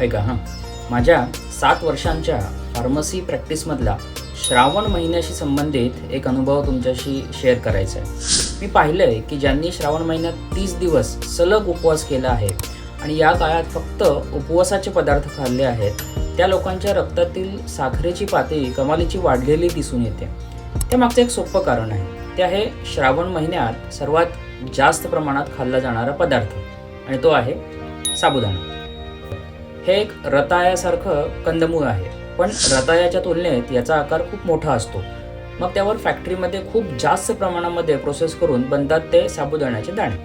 ऐका हां. माझ्या सात वर्षांच्या फार्मसी प्रॅक्टिसमधला श्रावण महिन्याशी संबंधित एक अनुभव तुमच्याशी शेअर करायचा आहे. मी पाहिलं आहे की ज्यांनी श्रावण महिन्यात तीस दिवस सलग उपवास केला आहे आणि या काळात फक्त उपवासाचे पदार्थ खाल्ले आहेत त्या लोकांच्या रक्तातील साखरेची पातळी कमालीची वाढलेली दिसून येते. त्यामागचं एक सोपं कारण आहे. ते आहे श्रावण महिन्यात सर्वात जास्त प्रमाणात खाल्ला जाणारा पदार्थ आणि तो आहे साबुदाणा. हे एक रताळ्यासारखं कंदमूळ आहे. पण रताळ्याच्या तुलनेत याचा आकार खूप मोठा असतो. मग त्यावर फॅक्टरीमध्ये खूप जास्त प्रमाणामध्ये प्रोसेस करून बनतात ते साबुदाण्याचे दाणे.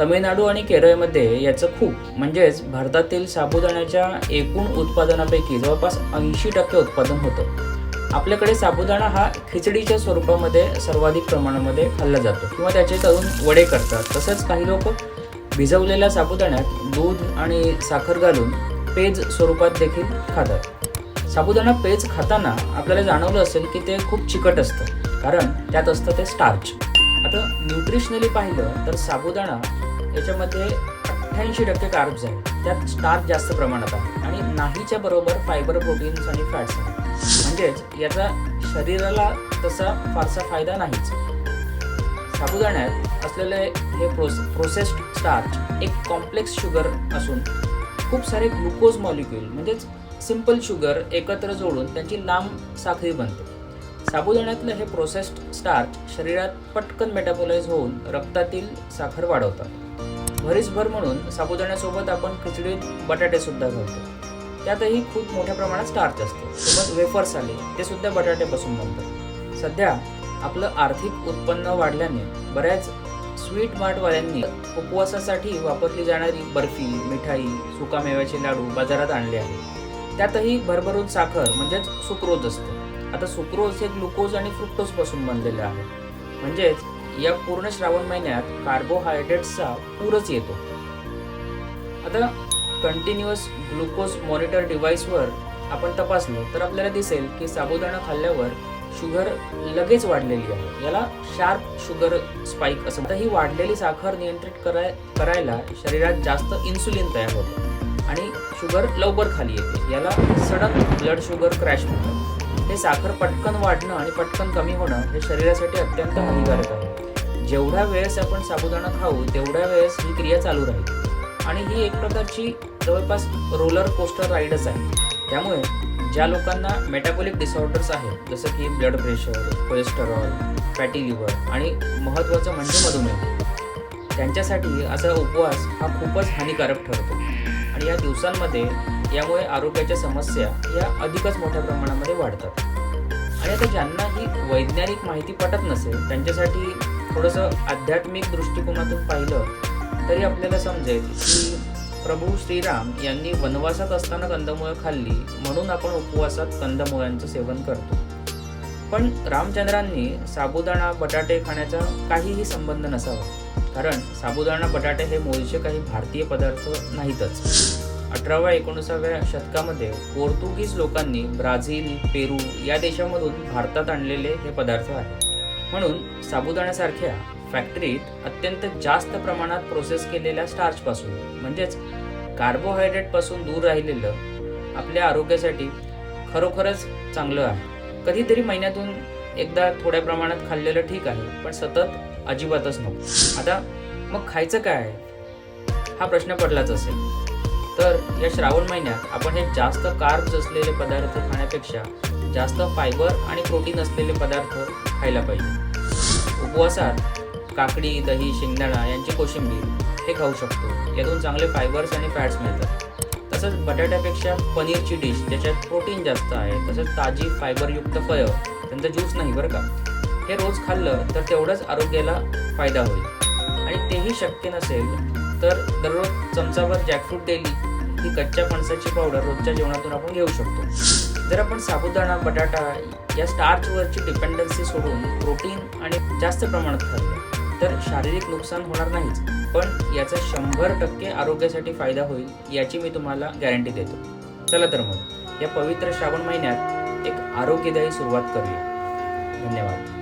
तमिळनाडू आणि केरळमध्ये याचं खूप म्हणजेच भारतातील साबुदाण्याच्या एकूण उत्पादनापैकी जवळपास ऐंशी टक्के उत्पादन होतं. आपल्याकडे साबुदाणा हा खिचडीच्या स्वरूपामध्ये सर्वाधिक प्रमाणामध्ये खाल्ला जातो किंवा त्याचे तळून वडे करतात. तसंच काही लोक भिजवलेल्या साबुदाण्यात दूध आणि साखर घालून पेज स्वरूपात देखील खातात. साबुदाणा पेज खाताना आपल्याला जाणवलं असेल की ते खूप चिकट असतं. कारण त्यात असतं ते स्टार्च आता न्यूट्रिशनली पाहिलं तर साबुदाणा याच्यामध्ये अठ्ठ्याऐंशी टक्के कार्ब्स आहेत त्यात स्टार्च जास्त प्रमाणात आहे. आणि नाहीच्या बरोबर फायबर प्रोटीन्स आणि फॅट्स आहेत म्हणजेच याचा शरीराला तसा फारसा फायदा नाहीच. साबुदाण्यात असलेले हे प्रोस प्रोसेस्ड स्टार्च एक कॉम्प्लेक्स शुगर असून खूप सारे ग्लुकोज मॉलिक्यूल म्हणजेच सिंपल शुगर एकत्र जोडून त्यांची लांब साखळी बनते. साबुदाण्यातलं हे प्रोसेस्ड स्टार्च शरीरात पटकन मेटाबोलाइज होऊन रक्तातील साखर वाढवतात. भरीसभर म्हणून साबुदाण्यासोबत आपण खिचडीत बटाटेसुद्धा घालतो. त्यातही खूप मोठ्या प्रमाणात स्टार्च असतो. सोबत वेफर्स आले ते सुद्धा बटाट्यापासून बनतात. सध्या आपलं आर्थिक उत्पन्न वाढल्याने बऱ्याच स्वीट मार्टवाल्यांनी उपवासासाठी वापरली जाणारी बर्फी मिठाई सुकामेव्याचे लाडू बाजारात आणले आहे त्यातही भरभरून साखर म्हणजेच सुक्रोज असतं. आता सुक्रोज हे ग्लुकोज आणि फ्रुक्टोजपासून बनलेलं आहे. म्हणजेच या पूर्ण श्रावण महिन्यात कार्बोहायड्रेट्सचा पूरच येतो. आता कंटिन्युअस ग्लुकोज मॉनिटर डिव्हाइसवर आपण तपासलो तर आपल्याला दिसेल की साबुदाणा खाल्ल्यावर शुगर लगेच वाढलेली आहे. याला शार्प शुगर स्पाइक असं तर ही वाढलेली साखर नियंत्रित कराय करायला शरीरात जास्त इन्सुलिन तयार होतं. आणि शुगर लवकर खाली येते. याला सडन ब्लड शुगर क्रॅश म्हणतात. हे साखर पटकन वाढणं आणि पटकन कमी होणं हे शरीरासाठी अत्यंत हानिकारक आहे. जेवढ्या वेळेस आपण साबुदाणा खाऊ तेवढ्या वेळेस ही क्रिया चालू राहील. आणि ही एक प्रकारची जवळपास रोलर कोस्टर राईडच आहे. त्यामुळे ज्या लोकांना मेटाबॉलिक डिसऑर्डर्स आहेत जसं की blood pressure cholesterol fatty liver आणि महत्त्वाचं म्हणजे मधुमेह त्यांच्यासाठी असा उपवास हा खूपच हानिकारक ठरतो. आणि या दिवसांमध्ये यामुळे आरोग्याच्या समस्या या अधिकच मोठ्या प्रमाणामध्ये वाढतात. आणि आता ज्यांना ही वैज्ञानिक माहिती पटत नसेल त्यांच्यासाठी थोडंसं आध्यात्मिक दृष्टिकोनातून पाहिलं तरी आपल्याला समजेल की प्रभू श्रीराम यांनी वनवासात असताना कंदमुळं खाल्ली म्हणून आपण उपवासात कंदमुळांचं सेवन करतो. पण रामचंद्रांनी साबुदाणा बटाटे खाण्याचा काहीही संबंध नसावा. कारण साबुदाणा बटाटे हे मूळचे काही भारतीय पदार्थ नाहीतच. अठराव्या एकोणीसाव्या शतकामध्ये पोर्तुगीज लोकांनी ब्राझील पेरू या देशामधून भारतात आणलेले हे पदार्थ आहेत. म्हणून साबुदाण्यासारख्या फॅक्टरीत अत्यंत जास्त प्रमाणात प्रोसेस केलेल्या स्टार्चपासून म्हणजेच कार्बोहायड्रेटपासून दूर राहिलेलं आपल्या आरोग्यासाठी खरोखरच चांगलं आहे. कधीतरी महिन्यातून एकदा थोड्या प्रमाणात खाल्लेलं ठीक आहे पण सतत अजिबातच नको. आता मग खायचं काय? हा प्रश्न पडलाच असेल. तर या श्रावण महिन्यात आपण हे जास्त कार्ब्स असलेले पदार्थ खाण्यापेक्षा जास्त फायबर आणि प्रोटीन असलेले पदार्थ खायला पाहिजे. उपवासात काकडी दही शेंगदाणा यांची कोशिंबीर हे खाऊ शकतो. यातून चांगले फायबर्स आणि फॅट्स मिळतात. तसंच बटाट्यापेक्षा पनीरची डिश ज्याच्यात प्रोटीन जास्त आहे तसंच ताजी फायबरयुक्त फळं त्यांचा ज्यूस नाही बरं का? हे रोज खाल्लं तर तेवढंच आरोग्याला फायदा होईल. आणि तेही शक्य नसेल तर दररोज चमचाभर जॅकफ्रूट डेली ही कच्च्या फणसाची पावडर रोजच्या जेवणातून आपण घेऊ शकतो. जर आपण साबुदाणा बटाटा या स्टार्चवरची डिपेंडन्सी सोडून प्रोटीन आणि जास्त प्रमाणात खाल्लं तर शारीरिक नुकसान होणार नाहीच पण याचा शंभर टक्के आरोग्यासाठी फायदा होईल याची मी तुम्हाला गॅरंटी देतो. चला तर मग या पवित्र श्रावण महिन्यात एक आरोग्यदायी सुरुवात करूया. धन्यवाद.